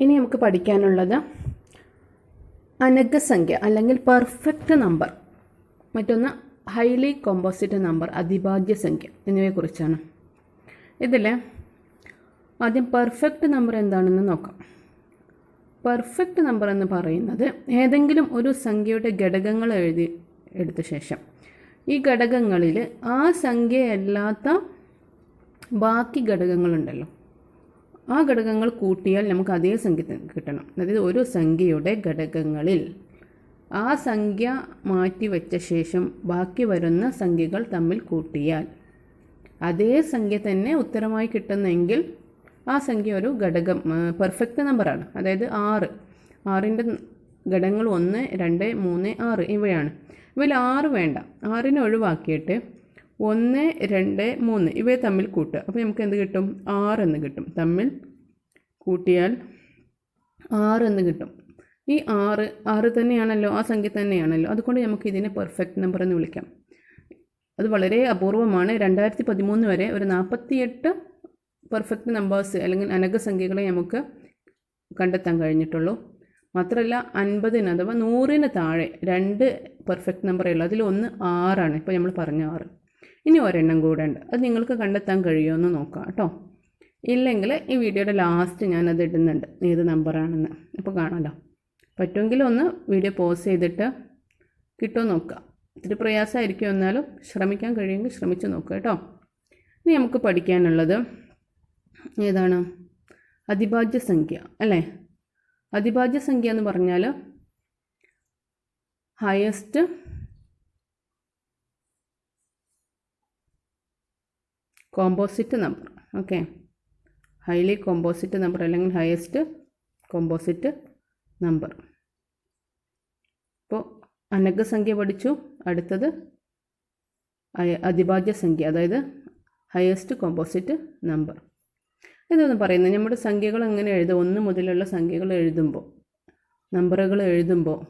ഇനി നമുക്ക് പഠിക്കാനുള്ളത് അനഗസംഖ്യ അല്ലെങ്കിൽ പെർഫെക്റ്റ് നമ്പർ മറ്റൊന്ന് ഹൈലി കോമ്പോസിറ്റ് നമ്പർ അതിഭാജ്യ സംഖ്യ എന്നിവയെക്കുറിച്ചാണ്. ഇതിൽ ആദ്യം പെർഫെക്റ്റ് നമ്പർ എന്താണെന്ന് നോക്കാം. പെർഫെക്റ്റ് നമ്പർ എന്ന് പറയുന്നത് ഏതെങ്കിലും ഒരു സംഖ്യയുടെ ഘടകങ്ങൾ എഴുതി എടുത്ത ശേഷം ഈ ഘടകങ്ങളിൽ ആ സംഖ്യയല്ലാത്ത ബാക്കി ഘടകങ്ങളുണ്ടല്ലോ. ആ ഘടകങ്ങൾ കൂട്ടിയാൽ നമുക്ക് അതേ സംഖ്യ കിട്ടണം. അതായത് ഒരു സംഖ്യയുടെ ഘടകങ്ങളിൽ ആ സംഖ്യ മാറ്റി വെച്ച ശേഷം ബാക്കി വരുന്ന സംഖ്യകൾ തമ്മിൽ കൂട്ടിയാൽ അതേ സംഖ്യ തന്നെ ഉത്തരമായി കിട്ടുന്നെങ്കിൽ ആ സംഖ്യ ഒരു ഘടകം പെർഫെക്റ്റ് നമ്പറാണ് അതായത് ആറ്. ആറിന്റെ ഘടകങ്ങൾ ഒന്ന് രണ്ട് മൂന്ന് ആറ് ഇവയാണ്. ഇവയിൽ ആറ് വേണ്ട. ആറിനെ ഒഴിവാക്കിയിട്ട് ഒന്ന് രണ്ട് മൂന്ന്. ഇവയെ തമ്മിൽ കൂട്ടുക. അപ്പോൾ നമുക്ക് എന്ത് കിട്ടും? ആറ് എന്ന് കിട്ടും. തമ്മിൽ കൂട്ടിയാൽ ആറ് എന്ന് കിട്ടും. ഈ ആറ് ആറ് തന്നെയാണല്ലോ ആ സംഖ്യ തന്നെയാണല്ലോ. അതുകൊണ്ട് നമുക്ക് ഇതിനെ പെർഫെക്റ്റ് നമ്പർ എന്ന് വിളിക്കാം. അത് വളരെ അപൂർവമാണ്. രണ്ടായിരത്തി പതിമൂന്ന് വരെ ഒരു നാൽപ്പത്തിയെട്ട് പെർഫെക്റ്റ് നമ്പേഴ്സ് അല്ലെങ്കിൽ അനകസംഖ്യകളെ നമുക്ക് കണ്ടെത്താൻ കഴിഞ്ഞിട്ടുള്ളൂ. മാത്രമല്ല അൻപതിന് അഥവാ നൂറിന് താഴെ രണ്ട് പെർഫെക്റ്റ് നമ്പറേ ഉള്ളൂ. അതിൽ ഒന്ന് ആറാണ്. ഇപ്പോൾ നമ്മൾ പറഞ്ഞ ആറ്. ഇനി ഒരെണ്ണം കൂടെ ഉണ്ട് അത് നിങ്ങൾക്ക് കണ്ടെത്താൻ കഴിയുമോ എന്ന് നോക്കാം കേട്ടോ. ഇല്ലെങ്കിൽ ഈ വീഡിയോയുടെ ലാസ്റ്റ് ഞാനത് ഇടുന്നുണ്ട്. ഏത് നമ്പറാണെന്ന് അപ്പോൾ കാണാമല്ലോ പറ്റുമെങ്കിൽ ഒന്ന് വീഡിയോ പോസ് ചെയ്തിട്ട് കിട്ടുമോ നോക്കുക ഇത്തിരി പ്രയാസമായിരിക്കും എന്നാലും ശ്രമിക്കാൻ കഴിയുമെങ്കിൽ ശ്രമിച്ച് നോക്കുക കേട്ടോ. ഇനി നമുക്ക് പഠിക്കാനുള്ളത് ഏതാണ്? അതിഭാജ്യ സംഖ്യ അല്ലേ? അതിഭാജ്യ സംഖ്യ എന്ന് പറഞ്ഞാൽ highest composite number okay highly composite number അല്ലെങ്കിൽ ഹയസ്റ്റ് കോമ്പോസിറ്റ് നമ്പർ ഇപ്പോൾ അനഗസംഖ്യ പഠിച്ചു. അടുത്തത് അതിഭാജ്യ സംഖ്യ അതായത് ഹയസ്റ്റ് കോമ്പോസിറ്റ് നമ്പർ ഇതൊന്ന് പറയുന്നത് നമ്മുടെ സംഖ്യകൾ എങ്ങനെ എഴുതും? ഒന്ന് മുതലുള്ള സംഖ്യകൾ എഴുതുമ്പോൾ നമ്പറുകൾ എഴുതുമ്പോൾ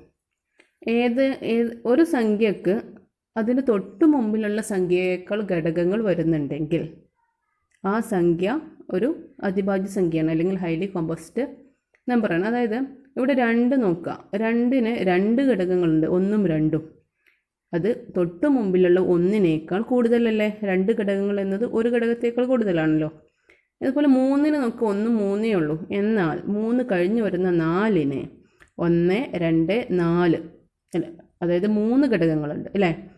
ഏത് ഏത് ഒരു സംഖ്യക്ക് അതിന് തൊട്ട് മുമ്പിലുള്ള സംഖ്യയേക്കാൾ ഘടകങ്ങൾ വരുന്നുണ്ടെങ്കിൽ ആ സംഖ്യ ഒരു അതിഭാജ്യ സംഖ്യയാണ് അല്ലെങ്കിൽ ഹൈലി കോമ്പസ്റ്റ് നമ്പറാണ് അതായത് ഇവിടെ രണ്ട് നോക്കുക. രണ്ടിന് രണ്ട് ഘടകങ്ങളുണ്ട് ഒന്നും രണ്ടും. അത് തൊട്ട് മുമ്പിലുള്ള ഒന്നിനേക്കാൾ കൂടുതലല്ലേ? രണ്ട് ഘടകങ്ങൾ എന്നത് ഒരു ഘടകത്തേക്കാൾ കൂടുതലാണല്ലോ. അതുപോലെ മൂന്നിന് നോക്കുക ഒന്ന് മൂന്നേ ഉള്ളൂ. എന്നാൽ മൂന്ന് കഴിഞ്ഞ് വരുന്ന നാലിന് ഒന്ന് രണ്ട് നാല്. അല്ല? അതായത് മൂന്ന് ഘടകങ്ങളുണ്ട് അല്ലേ?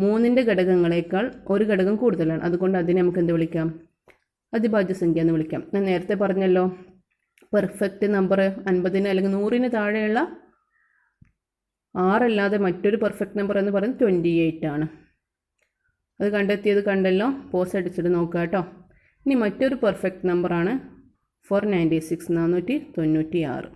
മൂന്നിന്റെ ഘടകങ്ങളേക്കാൾ ഒരു ഘടകം കൂടുതലാണ്. അതുകൊണ്ട് അതിനെ നമുക്ക് എന്ത് വിളിക്കാം? അതിഭാജ്യ സംഖ്യ എന്ന് വിളിക്കാം. ഞാൻ നേരത്തെ പറഞ്ഞല്ലോ പെർഫെക്റ്റ് നമ്പർ അൻപതിന് അല്ലെങ്കിൽ നൂറിന് താഴെയുള്ള ആറല്ലാതെ മറ്റൊരു പെർഫെക്റ്റ് നമ്പർ എന്ന് പറയുന്നത് ട്വന്റി എയ്റ്റ് ആണ്. അത് കണ്ടെത്തിയത് കണ്ടല്ലോ പോസ് അടിച്ചിട്ട് നോക്കുക കേട്ടോ. ഇനി മറ്റൊരു പെർഫെക്റ്റ് നമ്പറാണ് ഫോർ നയന്റി സിക്സ് നാനൂറ്റി തൊണ്ണൂറ്റി ആറ്